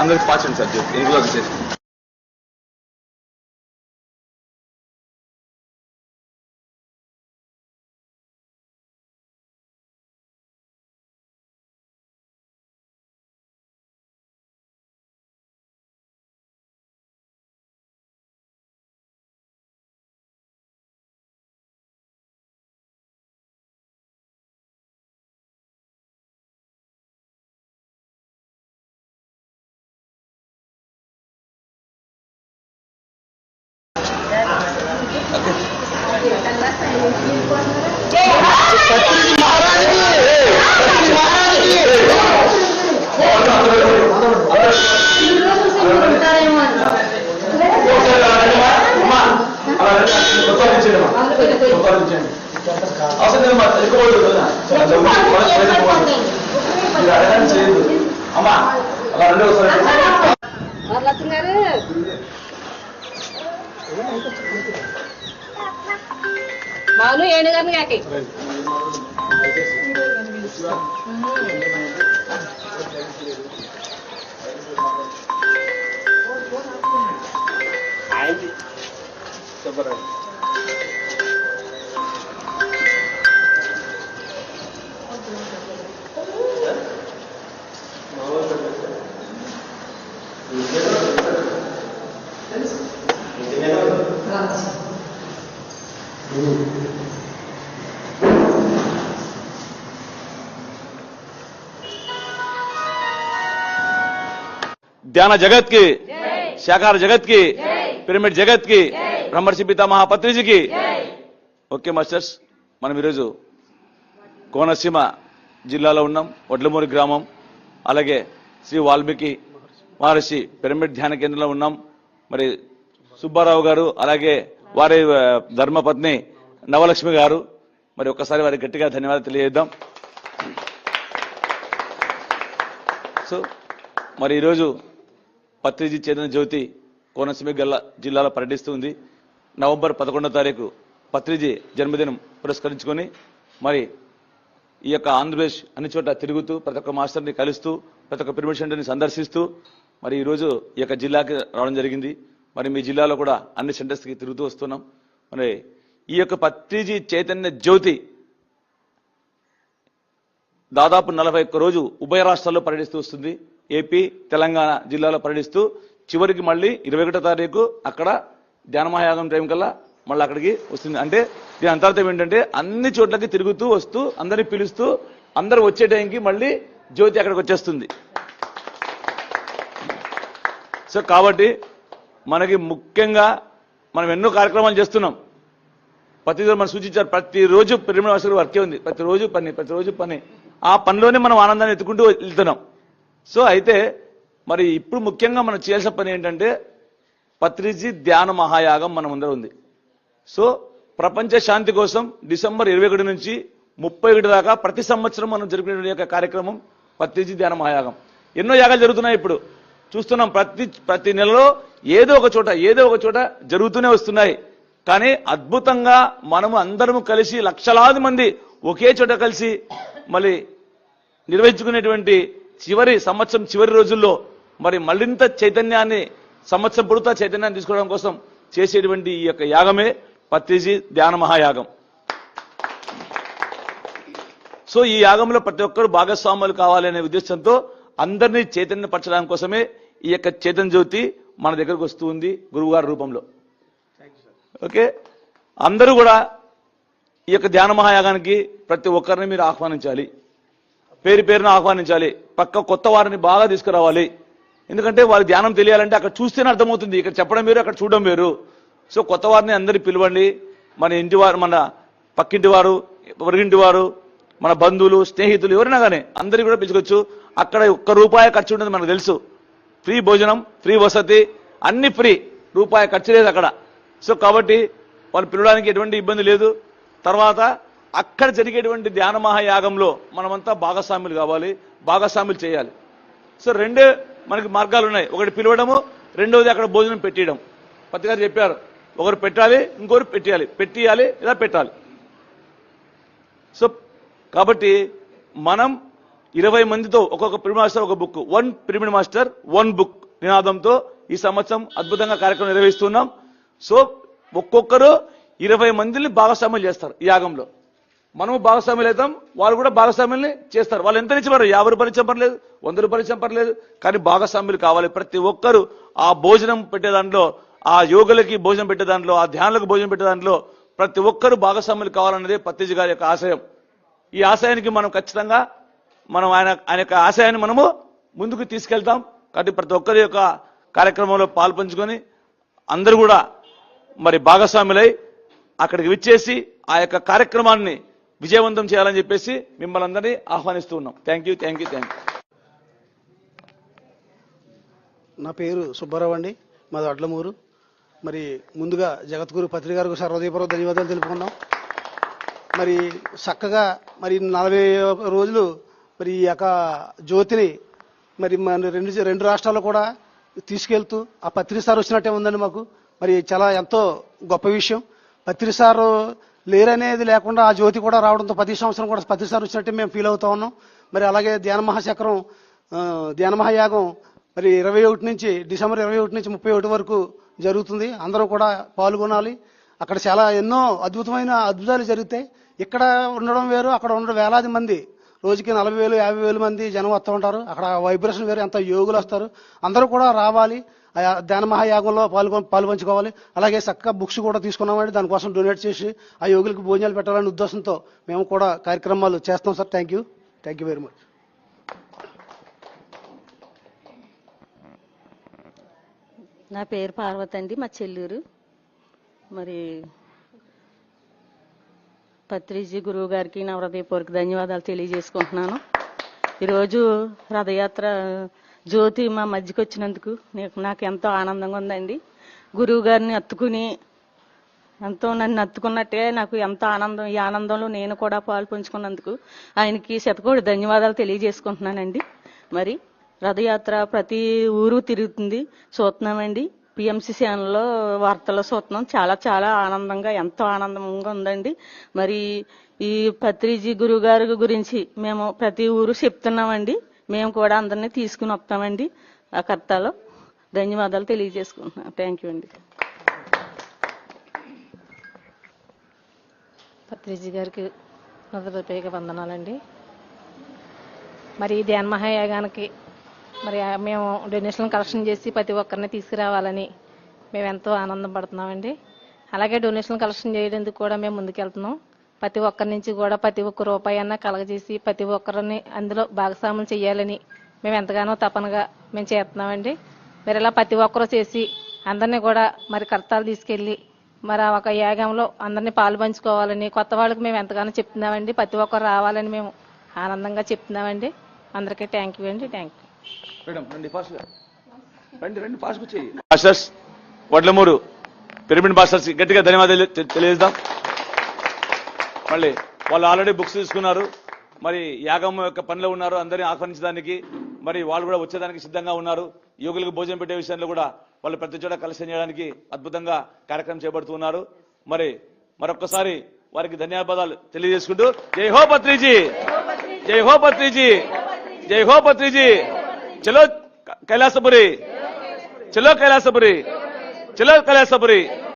అందరికి పాచండి సార్ ఇంట్లో చేసి. అవసరం లేదు మా ఎక్కువ వాళ్ళు కదా. మీరు అడగడానికి చేయదు అమ్మా అలా రెండో ఒకసారి వరలక్ష్మి గారు మాను ఏడు గారిని కాకి ధ్యాన జగత్కి శాకార జగత్కి పిరమిడ్ జగత్కి బ్రహ్మర్షి పితామహ పత్రిజీకి ఓకే మాస్టర్స్ మనం ఈరోజు కోనసీమ జిల్లాలో ఉన్నాం వడ్లమూరి గ్రామం అలాగే శ్రీ వాల్మీకి మహర్షి పిరమిడ్ ధ్యాన కేంద్రంలో ఉన్నాం. మరి సుబ్బారావు గారు అలాగే వారి ధర్మపత్ని నవలక్ష్మి గారు మరి ఒక్కసారి వారికి గట్టిగా ధన్యవాదాలు తెలియజేద్దాం. సో మరి ఈరోజు పత్రిజీ చెందిన జ్యోతి కోనసీమ గల్ల జిల్లాలో పర్యటిస్తుంది. నవంబర్ పదకొండో తారీఖు పత్రిజీ జన్మదినం పురస్కరించుకొని మరి ఈ యొక్క ఆంధ్రప్రదేశ్ అన్ని చోట్ల తిరుగుతూ ప్రతి ఒక్క మాస్టర్ని కలుస్తూ ప్రతి ఒక్క పిరమిడ్ సెంటర్ని సందర్శిస్తూ మరి ఈరోజు ఈ యొక్క జిల్లాకి రావడం జరిగింది. మరి మీ జిల్లాలో కూడా అన్ని సెంటర్స్కి తిరుగుతూ వస్తున్నాం. మరి ఈ యొక్క పత్రిజీ చైతన్య జ్యోతి దాదాపు నలభై ఒక్క రోజు ఉభయ రాష్ట్రాల్లో పర్యటిస్తూ వస్తుంది. ఏపీ తెలంగాణ జిల్లాలో పర్యటిస్తూ చివరికి మళ్ళీ ఇరవై ఒకటో తారీఖు అక్కడ ధ్యానమహాయాగం టైం కల్లా మళ్ళీ అక్కడికి వస్తుంది. అంటే దీని అంతర్థం ఏంటంటే అన్ని చోట్లకి తిరుగుతూ వస్తూ అందరిని పిలుస్తూ అందరు వచ్చే టైంకి మళ్ళీ జ్యోతి అక్కడికి వచ్చేస్తుంది. సో కాబట్టి మనకి ముఖ్యంగా మనం ఎన్నో కార్యక్రమాలు చేస్తున్నాం. ప్రతిరోజు మనం సూచించారు ప్రతిరోజు పిరమిడ్ మాస్టర్ వర్కే ఉంది. ప్రతిరోజు పని ప్రతిరోజు పని. ఆ పనిలోనే మనం ఆనందాన్ని ఎత్తుకుంటూ వెళ్తున్నాం. సో అయితే మరి ఇప్పుడు ముఖ్యంగా మనం చేయాల్సిన పని ఏంటంటే పత్రిజీ ధ్యాన మహాయాగం మన ముందర ఉంది. సో ప్రపంచ శాంతి కోసం డిసెంబర్ ఇరవై ఒకటి నుంచి ముప్పై ఒకటి దాకా ప్రతి సంవత్సరం మనం జరిపిన యొక్క కార్యక్రమం పత్రిజీ ధ్యాన మహాయాగం. ఎన్నో యాగాలు జరుగుతున్నాయి ఇప్పుడు. చూస్తున్నాం ప్రతి ప్రతి నెలలో ఏదో ఒక చోట ఏదో ఒక చోట జరుగుతూనే వస్తున్నాయి. కానీ అద్భుతంగా మనము అందరము కలిసి లక్షలాది మంది ఒకే చోట కలిసి మళ్ళీ నిర్వహించుకునేటువంటి చివరి సంవత్సరం చివరి రోజుల్లో మరి మరింత చైతన్యాన్ని సంవత్సరం పొడుతా చైతన్యాన్ని తీసుకోవడం కోసం చేసేటువంటి ఈ యొక్క యాగమే పత్రిజీ ధ్యాన మహాయాగం. సో ఈ యాగంలో ప్రతి ఒక్కరు భాగస్వాములు కావాలనే ఉద్దేశంతో అందరినీ చైతన్యపరచడం కోసమే ఈ యొక్క చేతన్ జ్యోతి మన దగ్గరకు వస్తూ ఉంది గురువుగారి రూపంలో. ఓకే? అందరూ కూడా ఈ యొక్క ధ్యాన మహాయాగానికి ప్రతి ఒక్కరిని మీరు ఆహ్వానించాలి. పేరు పేరును ఆహ్వానించాలి. పక్క కొత్త వారిని బాగా తీసుకురావాలి. ఎందుకంటే వారి ధ్యానం తెలియాలంటే అక్కడ చూస్తేనే అర్థమవుతుంది. ఇక్కడ చెప్పడం వేరు అక్కడ చూడడం వేరు. సో కొత్త వారిని అందరి పిలవండి. మన ఇంటి వారు మన పక్కింటి వారు పొరుగింటి వారు మన బంధువులు స్నేహితులు ఎవరైనా కానీ అందరికీ కూడా పిలుచుకోవచ్చు. అక్కడ ఒక్క రూపాయి ఖర్చు ఉంటుంది మనకు తెలుసు. ఫ్రీ భోజనం ఫ్రీ వసతి అన్ని ఫ్రీ. రూపాయి ఖర్చు లేదు అక్కడ. సో కాబట్టి వాళ్ళు పిలవడానికి ఎటువంటి ఇబ్బంది లేదు. తర్వాత అక్కడ జరిగేటువంటి ధ్యాన మహాయాగంలో మనమంతా భాగస్వాములు కావాలి భాగస్వాములు చేయాలి. సో రెండే మనకి మార్గాలు ఉన్నాయి. ఒకటి పిలవడము రెండవది అక్కడ భోజనం పెట్టేయడం. పత్తి గారు చెప్పారు ఒకరు పెట్టాలి ఇంకొకరు పెట్టేయాలి. పెట్టియాలి ఇలా పెట్టాలి. సో కాబట్టి మనం ఇరవై మందితో ఒక్కొక్క పిరమిడ్ మాస్టర్ ఒక book one pyramid master one book నినాదంతో ఈ సంవత్సరం అద్భుతంగా కార్యక్రమం నిర్వహిస్తున్నాం. సో ఒక్కొక్కరు ఇరవై మందిని భాగస్వామ్యం చేస్తారు ఈ యాగంలో. మనము భాగస్వామ్యులు అవుతాం వాళ్ళు కూడా భాగస్వామ్యుల్ని చేస్తారు. వాళ్ళు ఎంత ఇచ్చి యాభై రూపాయలు ఇచ్చాం వంద రూపాయలు ఇచ్చాం కానీ భాగస్వామ్యులు కావాలి. ప్రతి ఒక్కరు ఆ భోజనం పెట్టే దాంట్లో ఆ యోగులకి భోజనం పెట్టే దాంట్లో ఆ ధ్యానులకు భోజనం పెట్టే దాంట్లో ప్రతి ఒక్కరు భాగస్వామ్యులు కావాలన్నదే పత్తిజీ గారి యొక్క ఆశయం. ఈ ఆశయానికి మనం ఖచ్చితంగా మనం ఆయన ఆయన యొక్క ఆశయాన్ని మనము ముందుకు తీసుకెళ్తాం. కాబట్టి ప్రతి ఒక్కరి యొక్క కార్యక్రమంలో పాల్పంచుకొని అందరూ కూడా మరి భాగస్వాములై అక్కడికి విచ్చేసి ఆ యొక్క కార్యక్రమాన్ని విజయవంతం చేయాలని చెప్పేసి మిమ్మల్ని అందరినీ ఆహ్వానిస్తూ ఉన్నాం. Thank you thank you thank you నా పేరు సుబ్బారావు అండి. మాది అడ్లమూరు. మరి ముందుగా జగద్గురు పత్రిక గారికి సర్వదీపూర్వక ధన్యవాదాలు తెలుపుకున్నాం మరి చక్కగా మరి నలభై రోజులు మరి ఈ యొక్క జ్యోతిని మరి మన రెండు రెండు రాష్ట్రాల్లో కూడా తీసుకెళ్తూ ఆ పత్రిక సార్ వచ్చినట్టే ఉందండి మాకు. మరి చాలా ఎంతో గొప్ప విషయం. పత్రిక సారు లేరనేది లేకుండా ఆ జ్యోతి కూడా రావడంతో ప్రతి సంవత్సరం కూడా పత్రిక సార్ వచ్చినట్టే మేము ఫీల్ అవుతా ఉన్నాం. మరి అలాగే ధ్యాన మహాచక్రం ధ్యాన మహాయాగం మరి ఇరవై ఒకటి నుంచి డిసెంబర్ ఇరవై ఒకటి నుంచి ముప్పై ఒకటి వరకు జరుగుతుంది. అందరూ కూడా పాల్గొనాలి. అక్కడ చాలా ఎన్నో అద్భుతమైన అద్భుతాలు జరుగుతాయి. ఇక్కడ ఉండడం వేరు అక్కడ ఉండడం వేలాది మంది రోజుకి నలభై వేలు యాభై వేలు మంది జనం వస్తూ ఉంటారు. అక్కడ వైబ్రేషన్ వేరు ఎంత యోగులు వస్తారు. అందరూ కూడా రావాలి. ఆ ధ్యాన మహాయాగంలో పాల్గొ పాల్పంచుకోవాలి అలాగే చక్కగా బుక్స్ కూడా తీసుకున్నామండి. దానికోసం డొనేట్ చేసి ఆ యోగులకు భోజనాలు పెట్టాలనే ఉద్దేశంతో మేము కూడా కార్యక్రమాలు చేస్తాం sir. Thank you. Thank you very much. నా పేరు పార్వతి అండి మా చెల్లూరు. మరి పత్రిజీ గురువు గారికి నా హృదయపూర్వక ధన్యవాదాలు తెలియజేసుకుంటున్నాను. ఈరోజు రథయాత్ర జ్యోతి మా మధ్యకి వచ్చినందుకు నీకు నాకు ఎంతో ఆనందంగా ఉందండి. గురువు గారిని అత్తుకుని ఎంతో నన్ను అత్తుకున్నట్టే నాకు ఎంతో ఆనందం ఈ ఆనందంలో నేను కూడా పాలు పంచుకున్నందుకు ఆయనకి శతకోటి ధన్యవాదాలు తెలియజేసుకుంటున్నానండి. మరి రథయాత్ర ప్రతి ఊరు తిరుగుతుంది. చూస్తున్నామండి. పిఎంసి ఛానల్లో వార్తల్లో చూస్తున్నాం. చాలా చాలా ఆనందంగా ఎంతో ఆనందంగా ఉందండి. మరి ఈ పత్రిజీ గురువు గారి గురించి మేము ప్రతి ఊరు చెప్తున్నామండి. మేము కూడా అందరినీ తీసుకుని వస్తామండి. ఆ కర్తలో ధన్యవాదాలు తెలియజేసుకుంటున్నాం. థ్యాంక్ యూ అండి. పత్రిజీ గారికి హృదయపూర్వక వందనాలండి. మరి ఈ ధ్యాన మహాయాగానికి మరి మేము డొనేషన్ కలెక్షన్ చేసి ప్రతి ఒక్కరిని తీసుకురావాలని మేము ఎంతో ఆనందం పడుతున్నామండి. అలాగే డొనేషన్ కలెక్షన్ చేయడానికి కూడా మేము ముందుకెళ్తున్నాం. ప్రతి ఒక్కరి నుంచి కూడా ప్రతి ఒక్క రూపాయి అన్న కలగజేసి ప్రతి ఒక్కరిని అందులో భాగస్వాములు చేయాలని మేము ఎంతగానో తపనగా మేము చేస్తున్నామండి. మరి ఇలా ప్రతి ఒక్కరూ చేసి అందరినీ కూడా మరి కర్తాలు తీసుకెళ్ళి మరి ఒక యాగంలో అందరినీ పాలు పంచుకోవాలని కొత్త వాళ్ళకి మేము ఎంతగానో చెప్తున్నామండి. ప్రతి ఒక్కరు రావాలని మేము ఆనందంగా చెప్తున్నామండి. అందరికీ థ్యాంక్ యూ అండి. థ్యాంక్ యూ మేడం రండి ఫాస్ట్ రండి రండి ఫాస్ట్ వచ్చేయి మాస్టర్స్ వడ్లమూరు పిరమిడ్ మాస్టర్స్ గట్టిగా ధన్యవాదాలు తెలియజేద్దాం. మళ్ళీ వాళ్ళు ఆల్రెడీ బుక్స్ తీసుకున్నారు. మరి యాగం యొక్క పనిలో ఉన్నారు అందరినీ ఆహ్వానించడానికి. మరి వాళ్ళు కూడా వచ్చేదానికి సిద్ధంగా ఉన్నారు. యోగులకు భోజనం పెట్టే విషయంలో కూడా వాళ్ళు ప్రతి చోట కలిసి చేయడానికి అద్భుతంగా కార్యక్రమం చేపడుతున్నారు మరి మరొక్కసారి వారికి ధన్యవాదాలు తెలియజేసుకుంటూ జై హో పత్రిజీ! జై హో పత్రిజీ! జై హో పత్రిజీ! చలో కైలాసపురి చలో కైలాసపురి చలో కైలాసపురి